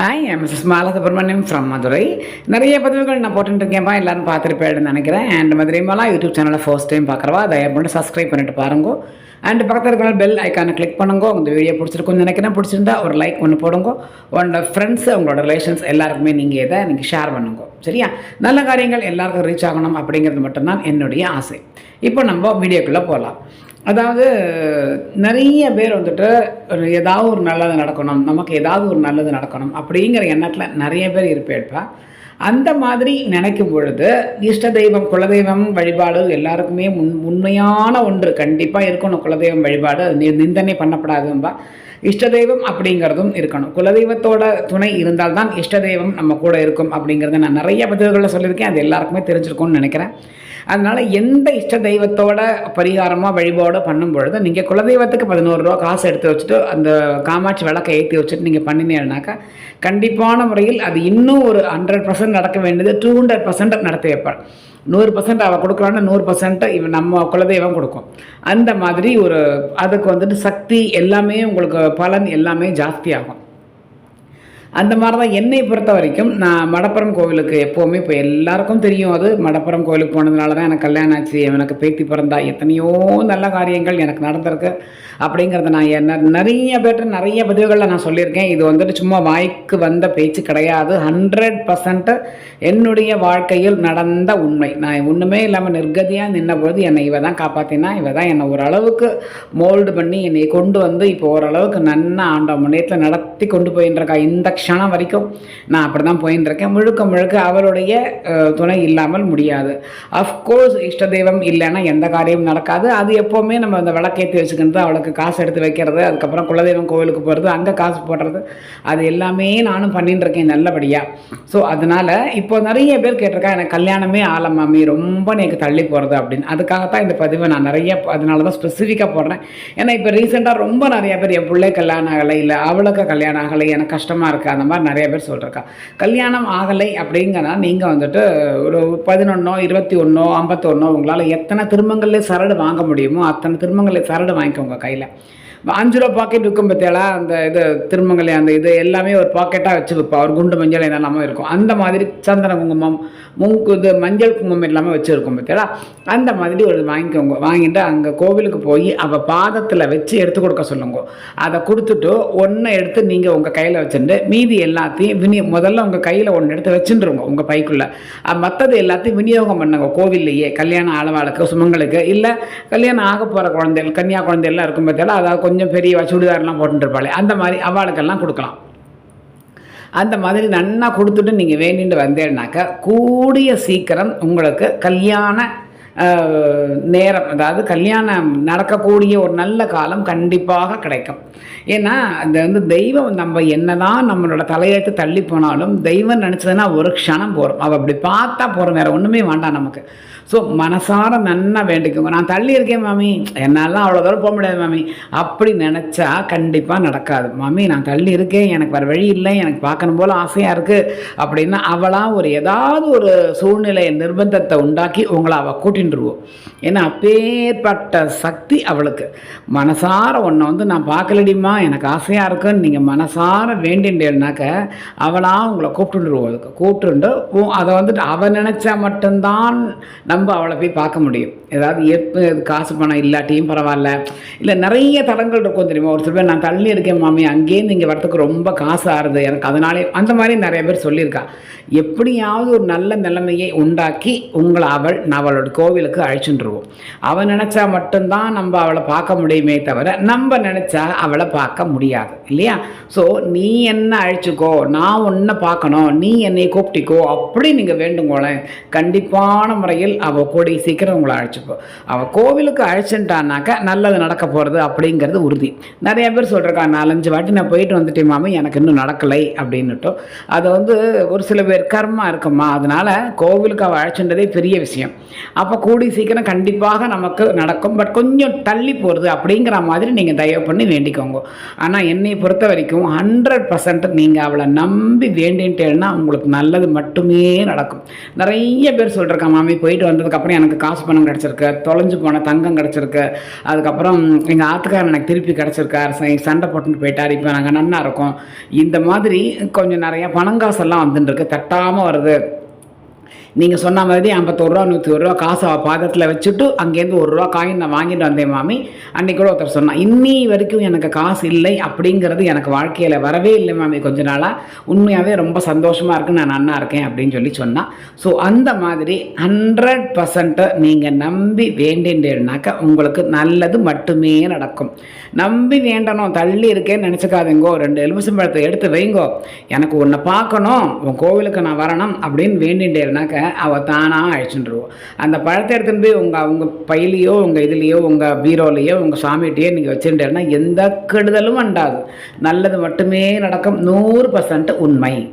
Hi Mrs Mala Subramaniam from Madurai நிறைய பதிவுகள் நான் போட்டுருக்கேன்ப்பா எல்லாரும் பார்த்துருப்பேன்னு நினைக்கிறேன். அண்ட் மதுரை மாலா யூடியூப் சேனலை ஃபர்ஸ்ட் டைம் பார்க்குறவா தயவு பண்ணி சப்ஸ்கிரைப் பண்ணிட்டு பாருங்க. அண்ட் பக்கத்தில் இருக்கிற பெல் ஐக்கானை கிளிக் பண்ணுங்க. உங்கள் வீடியோ பிடிச்சிருக்குன்னு நினைக்கிறேன். பிடிச்சிருந்தா ஒரு லைக் ஒன்று போடுங்க. உங்களோட ஃப்ரெண்ட்ஸ் உங்களோட ரிலேஷன்ஸ் எல்லாருக்குமே நீங்கள் இதை நீங்கள் ஷேர் பண்ணுங்க. சரியா? நல்ல காரியங்கள் எல்லாருக்கும் ரீச் ஆகணும் அப்படிங்கிறது மட்டும்தான் என்னுடைய ஆசை. இப்போ நம்ம வீடியோக்குள்ளே போகலாம் அதாவது நிறைய பேர் வந்துட்டு ஒரு ஏதாவது ஒரு நல்லது நடக்கணும் நமக்கு ஏதாவது ஒரு நல்லது நடக்கணும் அப்படிங்கிற எண்ணத்தில் நிறைய பேர் இருப்பேற்பா அந்த மாதிரி நினைக்கும் பொழுது இஷ்ட தெய்வம் குலதெய்வம் வழிபாடு எல்லாருக்குமே முன் உண்மையான ஒன்று. கண்டிப்பாக இருக்கணும் குலதெய்வம் வழிபாடு. அது நி- நிந்தனை பண்ணப்படாதும்பா. இஷ்ட தெய்வம் அப்படிங்கிறதும் இருக்கணும். குலதெய்வத்தோட துணை இருந்தால்தான் இஷ்ட தெய்வம் நம்ம கூட இருக்கும் அப்படிங்கிறத நான் நிறைய பதிவுகளில் சொல்லியிருக்கேன். அது எல்லாருக்குமே தெரிஞ்சிருக்கும்னு நினைக்கிறேன். அதனால் எந்த இஷ்ட தெய்வத்தோட பரிகாரமாக வழிபாடு பண்ணும் பொழுது நீங்கள் குலதெய்வத்துக்கு பதினோரு ரூபா காசு எடுத்து வச்சுட்டு அந்த காமாட்சி விளக்கை ஏற்றி வச்சுட்டு நீங்கள் பண்ணினீங்கன்னாக்கா கண்டிப்பான முறையில் அது இன்னும் ஒரு ஹண்ட்ரட் பர்சன்ட் நடக்க வேண்டியது டூ ஹண்ட்ரட் பர்சன்ட் நடத்தி வைப்பாள் நூறு பர்சன்ட் அவள் கொடுக்குறான்னா நூறு பர்சன்ட் இவன் நம்ம குலதெய்வம் கொடுக்கும். அந்த மாதிரி ஒரு அதுக்கு வந்துட்டு சக்தி எல்லாமே உங்களுக்கு பலன் எல்லாமே ஜாஸ்தியாகும். அந்த மாதிரி தான் என்னை பொறுத்த வரைக்கும் நான் மடப்புறம் கோவிலுக்கு எப்போவுமே இப்போ எல்லாருக்கும் தெரியும் அது. மடப்புறம் கோவிலுக்கு போனதுனால தான் எனக்கு கல்யாணம் ஆச்சு. எனக்கு பேத்தி பிறந்தா எத்தனையோ நல்ல காரியங்கள் எனக்கு நடந்திருக்கு. அப்படிங்கிறத நான் என்ன நிறைய பேர்ட்ட நிறைய பதிவுகளில் நான் சொல்லியிருக்கேன். இது வந்துட்டு சும்மா வாய்க்கு வந்த பேச்சு கிடையாது. ஹண்ட்ரட் பர்சன்ட்டு என்னுடைய வாழ்க்கையில் நடந்த உண்மை. நான் ஒன்றுமே இல்லாமல் நிர்கதியாக நின்ன பொழுது என்னை இவ தான் காப்பாற்றினா இவ தான் என்னை ஓரளவுக்கு மோல்டு பண்ணி என்னை கொண்டு வந்து இப்போ ஓரளவுக்கு நன்னா ஆண்ட முன்னேற்ற நடத்தி கொண்டு போயின்றிருக்கா இந்த க்ஷணம் வரைக்கும் நான் அப்படி தான் போயின்னு இருக்கேன் முழுக்க முழுக்க அவருடைய துணை இல்லாமல் முடியாது. அஃப்கோர்ஸ் இஷ்ட தெய்வம் இல்லைன்னா எந்த காரியமும் நடக்காது. அது எப்போவுமே நம்ம அந்த விளக்கேற்றி வச்சுக்கிறது அவளுக்கு காசு எடுத்து வைக்கிறது அதுக்கப்புறம் குலதெய்வம் கோவிலுக்கு போகிறது அங்கே காசு போடுறது அது எல்லாமே நானும் பண்ணிட்டு இருக்கேன் நல்லபடியாக ஸோ அதனால் இப்போ நிறைய பேர் கேட்டிருக்கா எனக்கு கல்யாணமே ஆல மாமி ரொம்ப எனக்கு தள்ளி போகிறது அப்படின்னு. அதுக்காகத்தான் இந்த பதிவை நான் நிறைய அதனால தான் ஸ்பெசிஃபிக்காக போடுறேன். ஏன்னா இப்போ ரீசெண்டாக ரொம்ப நிறைய பேர் என் பிள்ளை கல்யாணம் ஆகலை இல்லை அவளுக்கு கல்யாணம் ஆகலை எனக்கு கஷ்டமாக இருக்குது அந்த மாதிரி நிறைய பேர் சொல்லிருக்கா கல்யாணம் ஆகலை அப்படிங்கன்னா நீங்கள் வந்துட்டு ஒரு பதினொன்னோ இருபத்தி ஒன்றோ ஐம்பத்தொன்னோ உங்களால் எத்தனை திருமங்கல்ல சரடு வாங்க முடியுமோ அத்தனை திருமங்களில் சரடு வாங்கிக்கோங்க கையில். அஞ்சு ரூபா பாக்கெட் விற்கும் பற்றியாலா அந்த இது திருமங்கலை அந்த இது எல்லாமே ஒரு பாக்கெட்டாக வச்சு விற்பா ஒரு குண்டு மஞ்சள் என்னெல்லாமே இருக்கும். அந்த மாதிரி சந்தன குங்குமம் முங்கு இது மஞ்சள் குங்குமம் எல்லாமே வச்சுருக்கோம் பற்றியாலா அந்த மாதிரி ஒரு வாங்கிக்கோங்க. வாங்கிட்டு அங்கே கோவிலுக்கு போய் அவள் பாதத்தில் வச்சு எடுத்து கொடுக்க சொல்லுங்க. அதை கொடுத்துட்டு ஒன்றை எடுத்து நீங்கள் உங்கள் கையில் வச்சுட்டு மீதி எல்லாத்தையும் வினி முதல்ல உங்கள் கையில் ஒன்று எடுத்து வச்சுருங்க உங்கள் பைக்குள்ளே. மற்றது எல்லாத்தையும் விநியோகம் பண்ணுங்க கோவில்லையே. கல்யாணம் ஆளவாளுக்கு சுமங்களுக்கு இல்லை கல்யாணம் ஆக போகிற குழந்தைகள் கன்னியா குழந்தைகள்லாம் இருக்கும் பார்த்தாலும் அதாவது கொஞ்சம் பெரிய சுடிதாரெலாம் போட்டுருப்பாளே அந்த மாதிரி அவளுக்கெல்லாம் கொடுக்கலாம். அந்த மாதிரி நன்னா கொடுத்துட்டு நீங்கள் வேண்டிட்டு வந்தேன்னாக்கா கூடிய சீக்கிரம் உங்களுக்கு கல்யாண நேரம் அதாவது கல்யாணம் நடக்கக்கூடிய ஒரு நல்ல காலம் கண்டிப்பாக கிடைக்கும். ஏன்னா அது வந்து தெய்வம் நம்ம என்ன தான் நம்மளோட தலையெழுத்து தள்ளி போனாலும் தெய்வம் நினச்சதுன்னா ஒரு க்ஷணம் போகிறோம் அவள் அப்படி பார்த்தா போகிறோம் வேறு ஒன்றுமே வேண்டாம் நமக்கு. ஸோ மனசார நன்னா வேண்டிக்கோங்க. நான் தள்ளி இருக்கேன் மாமி. என்னாலாம் அவ்வளோ தூரம் போக முடியாது மாமி. அப்படி நினச்சா கண்டிப்பாக நடக்காது. மாமி நான் தள்ளி இருக்கேன் எனக்கு வேறு வழி இல்லை எனக்கு பார்க்கணும் போல் ஆசையாக இருக்குது அப்படின்னா அவளாக ஒரு ஏதாவது ஒரு சூழ்நிலை நிர்பந்தத்தை உண்டாக்கி உங்களை அவள் கூட்டின்றுவோம் ஏன்னா அப்பேற்பட்ட சக்தி அவளுக்கு. மனசார ஒன்றை வந்து நான் பார்க்கலடிமா எனக்கு ஆசையாக இருக்குன்னு நீங்கள் மனசார வேண்டின்றேன்னாக்க அவளாக உங்களை கூப்பிட்டுருவோம். அதுக்கு கூப்பிட்டுண்டு அதை வந்துட்டு அவள் நினச்சா மட்டும்தான் நம்ம அவளை போய் பார்க்க முடியும். ஏதாவது எப்போ காசு பணம் இல்லாட்டியும் பரவாயில்ல. இல்லை நிறைய தடங்கள் இருக்கும் தெரியுமா? ஒரு சில பேர் நான் தள்ளி இருக்கேன் மாமி அங்கேருந்து இங்கே வரத்துக்கு ரொம்ப காசு ஆறுது. எனக்கு அதனாலே அந்த மாதிரி நிறைய பேர் சொல்லியிருக்கா. எப்படியாவது ஒரு நல்ல நிலைமையை உண்டாக்கி உங்களை அவள் அவளோட கோவிலுக்கு அழைச்சுட்டுருவோம் அவள் நினச்சா மட்டும்தான் நம்ம அவளை பார்க்க முடியுமே தவிர நம்ம நினச்சா அவளை பார்க்க முடியாது இல்லையா? ஸோ நீ என்ன அழைச்சிக்கோ நான் உன்னை பார்க்கணும் நீ என்னை கூப்பிட்டிக்கோ அப்படி நீங்கள் வேண்டுங்கோளேன் கண்டிப்பான முறையில் அவள் கூட சீக்கிரம் உங்களை அழைச்சிப்போ. அவள் கோவிலுக்கு அழைச்சிட்டானாக்கா நல்லது நடக்க போகிறது அப்படிங்கிறது உறுதி. நிறைய பேர் சொல்கிறக்கா நாலஞ்சு வாட்டி நான் போயிட்டு வந்துட்டேன் மாமி எனக்கு இன்னும் நடக்கலை அப்படின்னுட்டோம். அது வந்து ஒரு சில பேர் கர்மா இருக்குமா அதனால் கோவிலுக்கு அவள் அழைச்சின்றதே பெரிய விஷயம். அப்போ கூடி சீக்கிரம் கண்டிப்பாக நமக்கு நடக்கும். பட் கொஞ்சம் தள்ளி போகிறது அப்படிங்கிற மாதிரி நீங்கள் தயவு பண்ணி வேண்டிக்கோங்க. ஆனால் என்னை பொறுத்த வரைக்கும் ஹண்ட்ரட் பர்சன்ட் நீங்கள் அவளை நம்பி வேண்டின்ட்டேன்னா உங்களுக்கு நல்லது மட்டுமே நடக்கும். நிறைய பேர் சொல்லிருக்காங்க மாமி போயிட்டு வந்ததுக்கப்புறம் எனக்கு காசு பணம் கிடச்சிருக்கு. தொலைஞ்சு போன தங்கம் கிடச்சிருக்கு. அதுக்கப்புறம் எங்கள் ஆத்துக்காரன் எனக்கு திருப்பி கிடச்சிருக்கார். சண்டை போட்டுட்டு போயிட்டார். இப்போ நாங்கள் நன்னா இருக்கோம். இந்த மாதிரி கொஞ்சம் நிறையா பணங்காசெல்லாம் வந்துட்டுருக்கு தட்டாமல் வருது. நீங்கள் சொன்ன மாதிரி ஐம்பத்தோரு ரூபா நூற்றி ஒரு ரூபா காசை பாதத்தில் வச்சுட்டு அங்கேருந்து ஒரு ரூபா காயின் நான் வாங்கிட்டு வந்தேன் மாமி. அன்றைக்கி கூட ஒருத்தர் சொன்னான் இன்னி வரைக்கும் எனக்கு காசு இல்லை அப்படிங்கிறது எனக்கு வாழ்க்கையில் வரவே இல்லை மாமி கொஞ்ச நாளாக உண்மையாகவே ரொம்ப சந்தோஷமாக இருக்கு நான் நன்னா இருக்கேன் அப்படின்னு சொல்லி சொன்னான். ஸோ அந்த மாதிரி ஹண்ட்ரட் பர்சன்ட்டை நீங்கள் நம்பி வேண்டின்றேனாக்கா உங்களுக்கு நல்லது மட்டுமே நடக்கும். நம்பி வேண்டணும் தள்ளி இருக்கேன்னு நினச்சிக்காதுங்கோ ரெண்டு எலுமிச்சம்பழத்தை எடுத்து வைங்கோ. எனக்கு உன்னை பார்க்கணும் உன் கோவிலுக்கு நான் வரணும் அப்படின்னு வேண்டின்றேனாக்க அவள் தானாக அழைச்சிட்டுருவோம். அந்த பழத்தை எடுத்துகிட்டு போய் உங்கள் உங்கள் பையிலையோ உங்கள் இதுலேயோ உங்கள் பீரோலையோ உங்கள் சாமிகிட்டையோ நீங்கள் வச்சுட்டேன்னா எந்த கெடுதலும் அண்டாது. நல்லது மட்டுமே நடக்கும். நூறு பர்சன்ட் உண்மை.